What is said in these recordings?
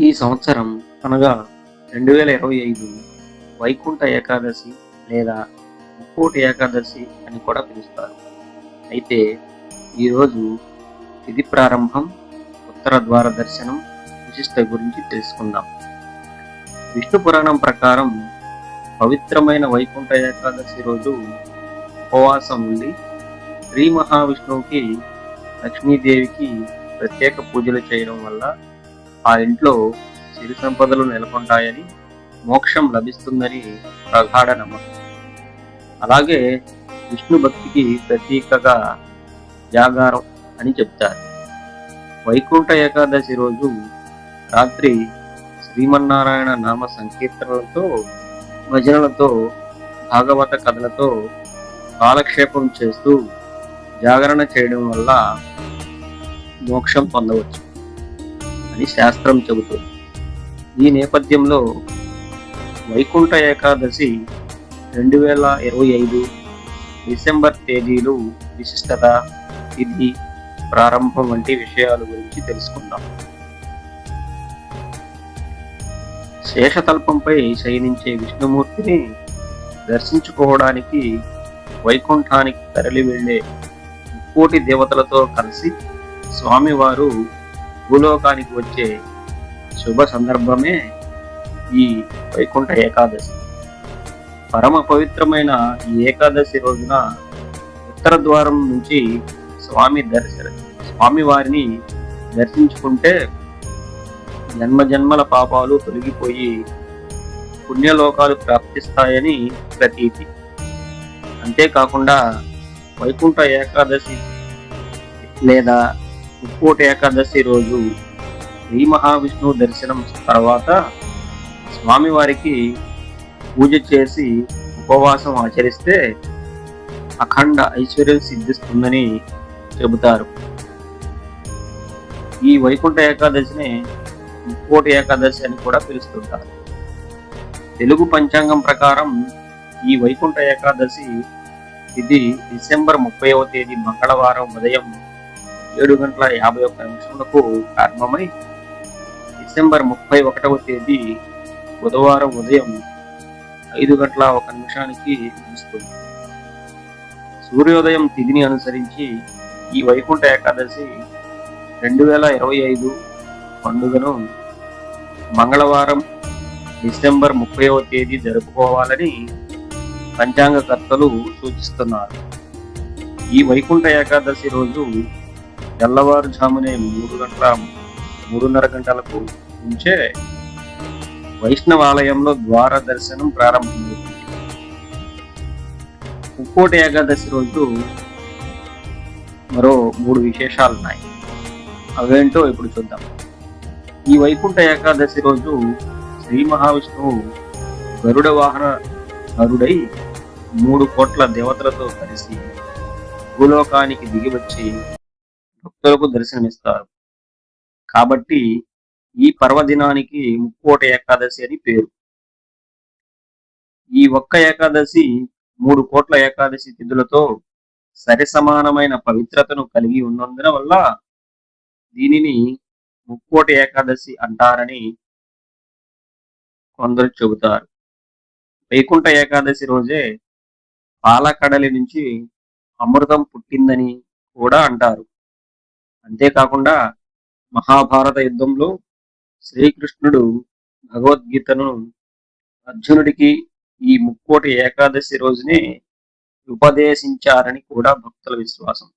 ఈ సంవత్సరం అనగా రెండు వేల ఇరవై ఐదు వైకుంఠ ఏకాదశి లేదా ముక్కోటి ఏకాదశి అని కూడా పిలుస్తారు. అయితే ఈరోజు తిథి ప్రారంభం ఉత్తర ద్వార దర్శనం విశిష్ట గురించి తెలుసుకుందాం. విష్ణు పురాణం ప్రకారం పవిత్రమైన వైకుంఠ ఏకాదశి రోజు ఉపవాసం ఉండి శ్రీ మహావిష్ణువుకి లక్ష్మీదేవికి ప్రత్యేక పూజలు చేయడం వల్ల ఆ ఇంట్లో సిరి సంపదలు నెలకొంటాయని మోక్షం లభిస్తుందని ప్రగాఢ నమ్మకం. అలాగే విష్ణు భక్తికి ప్రతీకగా జాగారం అని చెప్తారు. వైకుంఠ ఏకాదశి రోజు రాత్రి శ్రీమన్నారాయణ నామ సంకీర్తనలతో భజనలతో భాగవత కథలతో కాలక్షేపం చేస్తూ జాగరణ చేయడం వల్ల మోక్షం పొందవచ్చు. అని శాస్త్రం చెబుతుంది. ఈ నేపథ్యంలో వైకుంఠ ఏకాదశి రెండు వేల ఇరవై ఐదు డిసెంబర్ తేదీలు విశిష్టత తిథి ప్రారంభం వంటి విషయాల గురించి తెలుసుకుందాం. శేషతల్పంపై శయనించే విష్ణుమూర్తిని దర్శించుకోవడానికి వైకుంఠానికి తరలి వెళ్ళే కోటి దేవతలతో కలిసి స్వామివారు భూలోకానికి వచ్చే శుభ సందర్భమే ఈ వైకుంఠ ఏకాదశి. పరమ పవిత్రమైన ఈ ఏకాదశి రోజున ఉత్తర ద్వారం నుంచి స్వామి దర్శన స్వామి వారిని దర్శించుకుంటే జన్మ జన్మల పాపాలు తొలగిపోయి పుణ్యలోకాలు ప్రాప్తిస్తాయని ప్రతీతి. అంతేకాకుండా వైకుంఠ ఏకాదశి లేదా ముక్కోటి ఏకాదశి రోజు శ్రీ మహావిష్ణువు దర్శనం తర్వాత స్వామివారికి పూజ చేసి ఉపవాసం ఆచరిస్తే అఖండ ఐశ్వర్యం సిద్ధిస్తుందని చెబుతారు. ఈ వైకుంఠ ఏకాదశిని ముక్కోటి ఏకాదశి అని కూడా పిలుస్తుంటారు. తెలుగు పంచాంగం ప్రకారం ఈ వైకుంఠ ఏకాదశి ఇది డిసెంబర్ ముప్పైవ తేదీ మంగళవారం ఉదయం ఏడు గంటల యాభై ఒక్క నిమిషములకు ప్రారంభమై డిసెంబర్ ముప్పై ఒకటవ తేదీ బుధవారం ఉదయం ఐదు గంటల ఒక నిమిషానికి ముగుస్తుంది. సూర్యోదయం తిథిని అనుసరించి ఈ వైకుంఠ ఏకాదశి రెండు వేల ఇరవై ఐదు పండుగను మంగళవారం డిసెంబర్ ముప్పైవ తేదీ జరుపుకోవాలని పంచాంగకర్తలు సూచిస్తున్నారు. ఈ వైకుంఠ ఏకాదశి రోజు తెల్లవారుజామునే మూడు గంటల మూడున్నర గంటలకు నుంచే వైష్ణవాలయంలో ద్వార దర్శనం ప్రారంభమైంది. ముక్కోటి ఏకాదశి రోజు మరో మూడు విశేషాలు ఉన్నాయి అవేంటో ఇప్పుడు చూద్దాం. ఈ వైకుంఠ ఏకాదశి రోజు శ్రీ మహావిష్ణువు గరుడ వాహన గరుడై మూడు కోట్ల దేవతలతో కలిసి భూలోకానికి దిగివచ్చి భక్తులకు దర్శనమిస్తారు. కాబట్టి ఈ పర్వదినానికి ముక్కోట ఏకాదశి అని పేరు. ఈ ఒక్క ఏకాదశి మూడు కోట్ల ఏకాదశి తిథులతో సరిసమానమైన పవిత్రతను కలిగి ఉన్నందున వల్ల దీనిని ముక్కోటి ఏకాదశి అంటారని కొందరు చెబుతారు. వైకుంఠ ఏకాదశి రోజే పాలకడలి నుంచి అమృతం పుట్టిందని కూడా అంటారు. అంతేకాకుండా మహాభారత యుద్ధంలో శ్రీకృష్ణుడు భగవద్గీతను అర్జునుడికి ఈ ముక్కోటి ఏకాదశి రోజునే ఉపదేశించారని కూడా భక్తుల విశ్వాసం.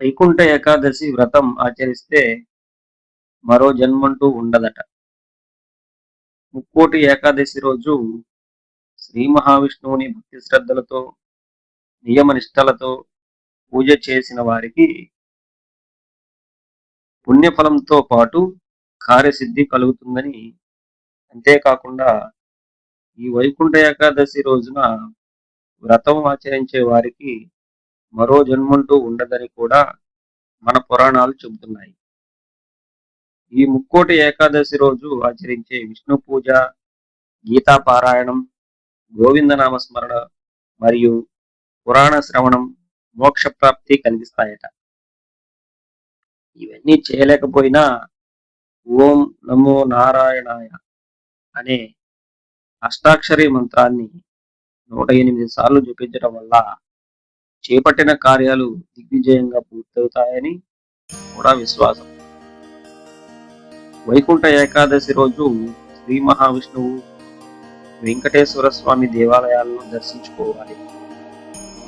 వైకుంఠ ఏకాదశి వ్రతం ఆచరిస్తే మరో జన్మంటూ ఉండదట. ముక్కోటి ఏకాదశి రోజు శ్రీ మహావిష్ణువుని భక్తి శ్రద్ధలతో నియమ నిష్టలతో పూజ చేసిన వారికి పుణ్యఫలంతో పాటు కార్యసిద్ధి కలుగుతుందని అంతేకాకుండా ఈ వైకుంఠ ఏకాదశి రోజున వ్రతం ఆచరించే వారికి మరో జన్మంటూ ఉండదని కూడా మన పురాణాలు చెబుతున్నాయి. ఈ ముక్కోటి ఏకాదశి రోజు ఆచరించే విష్ణు పూజ గీతా పారాయణం గోవిందనామ స్మరణ మరియు పురాణ శ్రవణం మోక్ష ప్రాప్తి కలిగిస్తాయట. ఇవన్నీ చేయలేకపోయినా ఓం నమో నారాయణాయ అనే అష్టాక్షరి మంత్రాన్ని నూట ఎనిమిది సార్లు జపించడం వల్ల చేపట్టిన కార్యాలు దిగ్విజయంగా పూర్తవుతాయని కూడా విశ్వాసం. వైకుంఠ ఏకాదశి రోజు శ్రీ మహావిష్ణువు వెంకటేశ్వర స్వామి దేవాలయాలను దర్శించుకోవాలి.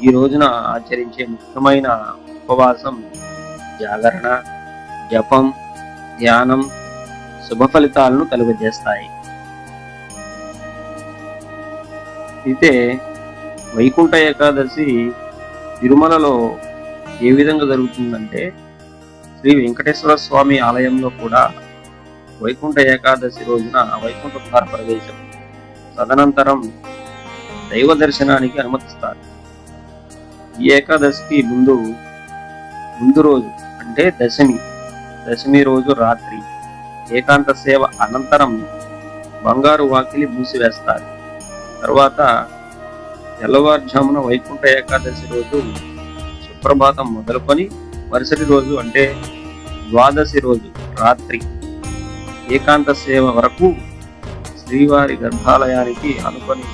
ఈ రోజున ఆచరించే ముఖ్యమైన ఉపవాసం జాగరణ జపం ధ్యానం శుభ ఫలితాలను కలుగజేస్తాయి. అయితే వైకుంఠ ఏకాదశి తిరుమలలో ఏ విధంగా జరుగుతుందంటే శ్రీ వెంకటేశ్వర స్వామి ఆలయంలో కూడా వైకుంఠ ఏకాదశి రోజున వైకుంఠ ద్వార ప్రవేశం తదనంతరం దైవ దర్శనానికి అనుమతిస్తారు. ఏకాదశికి ముందు ముందు రోజు అంటే దశమి. దశమి రోజు రాత్రి. ఏకాంత సేవ అనంతరం బంగారు వాకిలి మూసివేస్తారు. తర్వాత తెల్లవారుజామున వైకుంఠ ఏకాదశి రోజు సుప్రభాతం మొదలుకొని మరుసటి రోజు అంటే ద్వాదశి రోజు రాత్రి. ఏకాంత సేవ వరకు శ్రీవారి గర్భాలయానికి అనుకొని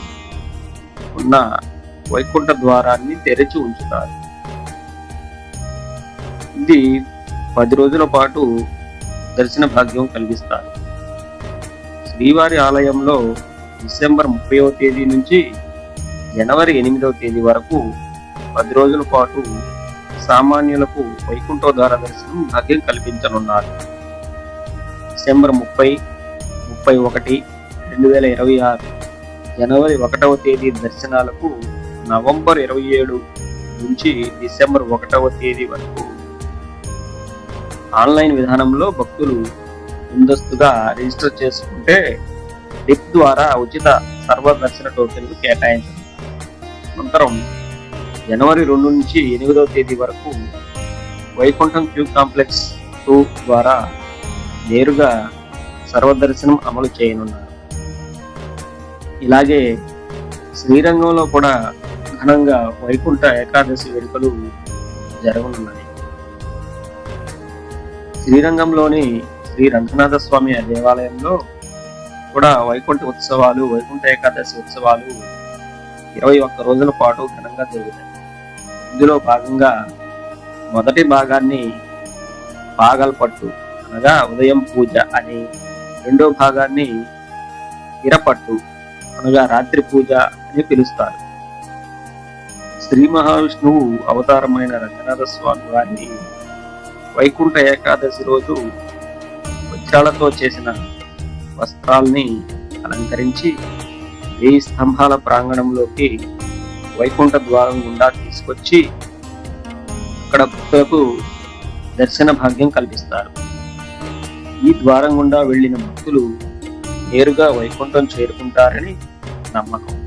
ఉన్న వైకుంఠ ద్వారాన్ని తెరిచి ఉంచుతారు. ఇది పది రోజుల పాటు దర్శన భాగ్యం కలిగిస్తారు. శ్రీవారి ఆలయంలో డిసెంబర్ ముప్పైవ తేదీ నుంచి జనవరి ఎనిమిదవ తేదీ వరకు పది రోజుల పాటు సామాన్యులకు వైకుంఠ ద్వార దర్శనం భాగ్యం కల్పించనున్నారు. డిసెంబర్ ముప్పై ముప్పై ఒకటి రెండు వేల ఇరవై ఆరు జనవరి ఒకటవ తేదీ దర్శనాలకు నవంబర్ ఇరవై ఏడు నుంచి డిసెంబర్ ఒకటవ తేదీ వరకు ఆన్లైన్ విధానంలో భక్తులు ముందస్తుగా రిజిస్టర్ చేసుకుంటే డిప్ ద్వారా ఉచిత సర్వదర్శన టోకెన్లు కేటాయించారు అనంతరం జనవరి రెండు నుంచి ఎనిమిదవ తేదీ వరకు వైకుంఠం క్యూ కాంప్లెక్స్ టూ ద్వారా నేరుగా సర్వదర్శనం అమలు చేయనున్నారు. ఇలాగే శ్రీరంగంలో కూడా ఘనంగా వైకుంఠ ఏకాదశి వేడుకలు జరగనున్నాయి. శ్రీరంగంలోని శ్రీ రంగనాథ స్వామి దేవాలయంలో కూడా వైకుంఠ ఉత్సవాలు వైకుంఠ ఏకాదశి ఉత్సవాలు ఇరవై ఒక్క రోజుల పాటు ఘనంగా జరుగుతాయి. ఇందులో భాగంగా మొదటి భాగాన్ని పాగల్పట్టు అనగా ఉదయం పూజ అని రెండో భాగాన్ని ఇరపట్టు అనగా రాత్రి పూజ అని పిలుస్తారు. శ్రీ మహావిష్ణువు అవతారమైన రంగనాథ స్వామి వారిని వైకుంఠ ఏకాదశి రోజు వజ్రాలతో చేసిన వస్త్రాల్ని అలంకరించి వెయ్యి స్తంభాల ప్రాంగణంలోకి వైకుంఠ ద్వారం గుండా తీసుకొచ్చి అక్కడ భక్తులకు దర్శన భాగ్యం కల్పిస్తారు. ఈ ద్వారం గుండా వెళ్ళిన భక్తులు నేరుగా వైకుంఠం చేరుకుంటారని నమ్మకం.